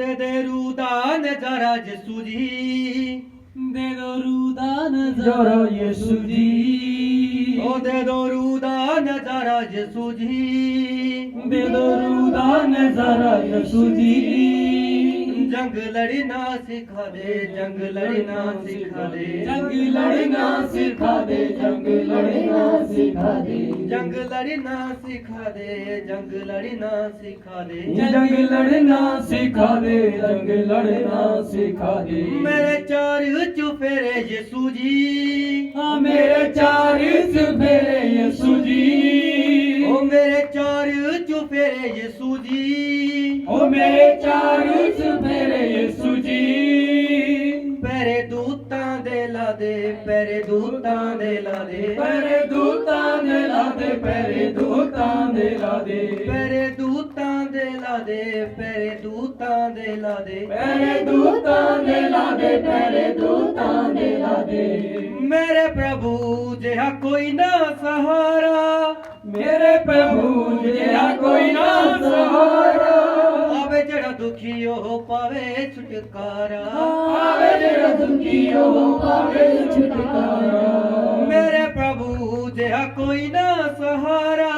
ਦੇ ਦੇ ਰੂ ਦਾ ਨਜ਼ਾਰਾ ਯਿਸੂ ਜੀ। ਦੇ ਦੋ ਰੂ ਦਾ ਨਜ਼ਾਰਾ ਯਿਸੂ ਜੀ। ਉਹ ਦੇ ਦੋ ਰੂ ਦਾ ਨਜ਼ਾਰਾ ਯਿਸੂ ਜੀ। ਦੇ ਦੋ ਰੂ ਦਾ ਨਜ਼ਾਰਾ ਯਿਸੂ ਜੀ। ਜੰਗ ਲੜਨਾ ਸਿਖਾ ਦੇ ਜੰਗ ਲੜਨਾ ਸਿਖਾ ਦੇ ਜੰਗ ਲੜਨਾ ਸਿਖਾ ਦੇ ਜੰਗ ਲੜਨਾ ਸਿਖਾ ਦੇ ਜੰਗ ਲੜਨਾ ਸਿਖਾ ਦੇ ਜੰਗ ਲੜਨਾ ਸਿਖਾ ਦੇ। ਜੰਗ ਲੜਨਾ ਸਿਖਾ ਦੇ ਜੰਗ ਲੜਨਾ ਸਿਖਾ ਦੇ। ਮੇਰੇ ਚਾਰ ਚੁਫੇਰੇ ਯਿਸੂ ਜੀ। ਆ ਮੇਰੇ ਚਾਰ ਸਫੇਰੇ ਯਿਸੂ ਜੀ। ਉਹ ਮੇਰੇ ਚਾਰ ਚੁਫੇਰੇ ਯਿਸੂ ਜੀ। ਦੇ ਪੈਰੇ ਦੂਤਾਂ ਦੇ ਲਾ ਦੇ ਪੈਰੇ ਦੂਤਾਂ ਦੇ ਲਾਦੇ ਪੈਰੇ ਦੂਤਾਂ ਦੇ ਲਾਦੇ। ਪੈਰੇ ਦੂਤਾਂ ਦੇ ਲਾ ਦੇ ਪੈਰੇ ਦੂਤਾਂ ਦੇ ਲਾ ਦੇ ਪੈਰੇ ਦੂਤਾਂ ਦੇ ਲਾਦੇ ਪੈਰੇ ਦੂਤਾਂ ਦੇ ਲਾਦੇ। ਮੇਰੇ ਪ੍ਰਭੂ ਜਿਹਾ ਕੋਈ ਨਾ ਸਹਾਰਾ। ਮੇਰੇ ਪ੍ਰਭੂ ਜਿਹਾ ਕੋਈ ਨਾ ਸਹਾਰਾ। ਜਿਹੜਾ ਦੁਖੀ ਉਹ ਪਾਵੇ ਛੁਟਕਾਰਾ। ਆਵੇ ਜਿਹੜਾ ਦੁਖੀ ਉਹ ਪਾਵੇ ਛੁਟਕਾਰਾ। ਮੇਰੇ ਪ੍ਰਭੂ ਜਿਹਾ ਕੋਈ ਨਾ ਸਹਾਰਾ।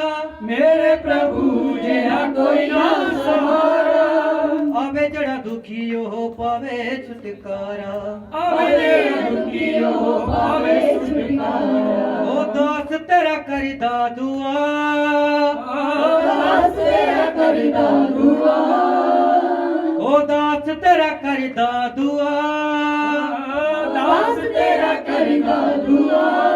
ਮੇਰੇ ਪ੍ਰਭੂ ਜਿਹਾ ਕੋਈ ਨਾ ਸਹਾਰਾ। ਆਵੇ ਜਿਹੜਾ ਦੁਖੀ ਉਹ ਪਾਵੇ ਛੁਟਕਾਰਾ। ਆਵੇ ਜਿਹੜਾ ਦੁਖੀ ਉਹ ਪਾਵੇ ਛੁਟਕਾਰਾ। ਦਾਸ ਤੇਰਾ ਕਰਦਾ ਦੁਆ। ਦਾਸ ਤੇਰਾ ਕਰਦਾ ਦੁਆ। ਉਹ ਦਾਸ ਤੇਰਾ ਕਰਦਾ ਦੁਆ। ਦਾਸ ਤੇਰਾ ਕਰਦਾ ਦੁਆ।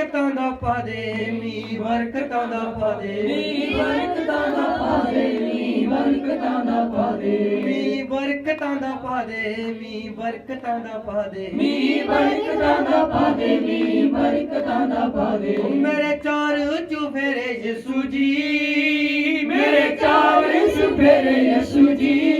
ਬਰਕਤਾਂ ਦਾ ਪਾ ਦੇ ਮੀ ਬਰਕਤਾਂ ਦਾ ਪਾ ਦੇ। ਨੀ ਬਰਕਤਾਂ ਦਾ ਪਾ ਦੇ ਨੀ ਬਰਕਤਾਂ ਦਾ ਪਾ ਦੇ। ਮੀ ਬਰਕਤਾਂ ਦਾ ਪਾ ਦੇ ਮੀ ਬਰਕਤਾਂ ਦਾ ਪਾ ਦੇ। ਨੀ ਬਰਕਤਾਂ ਦਾ ਪਾ ਦੇ ਨੀ ਬਰਕਤਾਂ ਦਾ ਪਾ ਦੇ। ਮੇਰੇ ਚਾਰ ਚੁਫੇਰੇ ਯਿਸੂ ਜੀ। ਮੇਰੇ ਚਾਰ ਸੁਫੇਰੇ ਯਿਸੂ ਜੀ।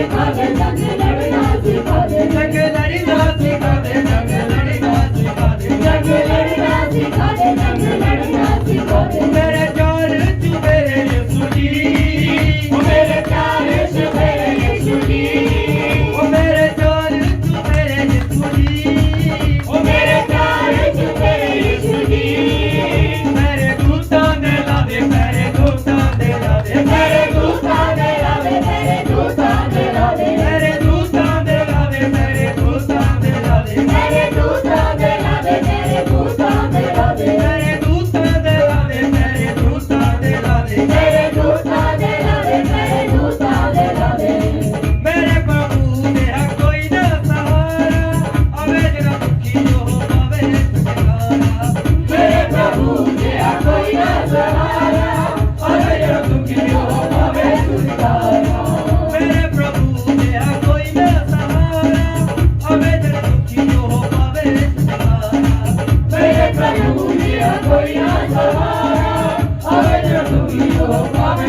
Hadi hadi hadi hadi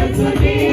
Yesu ni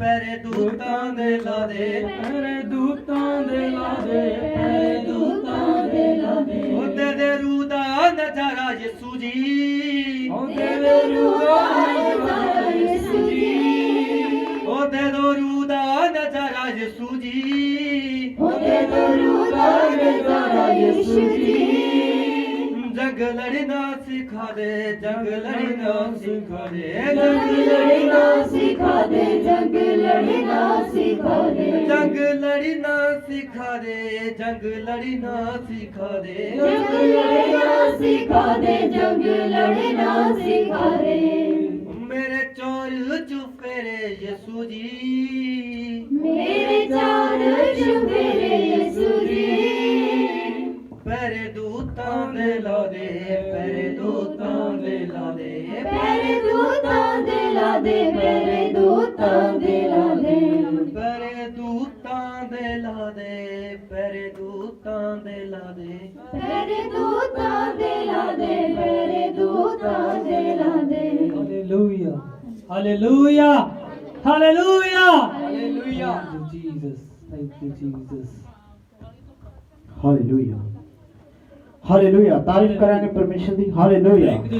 ਦੇ ਮੇਰੇ ਦੂਤਾਂ ਦੇ ਲਾ ਦੇ ਮੇਰੇ ਦੂਤਾਂ ਦੇ ਲਾ ਦੇ ਉਹਦੇ ਦੇ ਰੂਹ ਦਾ ਨਜ਼ਾਰਾ ਯਿਸੂ ਜੀ। ਆਉਂਦੇ ਦੇ ਰੂਹਾ ਨਜ਼ਾਰਾ ਯਿਸੂ ਜੀ। ਉਹਦੇ ਦੋ ਰੂਹ ਦਾ ਨਜ਼ਾਰਾ ਯਿਸੂ ਜੀ। ਉਹਦੇ ਦੇ ਰੂਹਾ ਨਜ਼ਾਰਾ ਯਿਸੂ ਜੀ। Döngülerine sikade, döngülerine sikade Döngülerine sikade, döngülerine sikade Döngülerine sikade, döngülerine sikade Döngülerine sikade, döngülerine sikade Mere çar çufere Yesu ji. Mere çar çufere Yesu ji. Per dutta mela Hallelujah. Hallelujah. Hallelujah. Hallelujah. Thank you, Jesus. Thank you, Jesus. Hallelujah. Hallelujah ਤਾਰੀਫ ਕਰਾਂਗੇ ਪਰਮੇਸ਼ਰ ਦੀ। Hallelujah Thank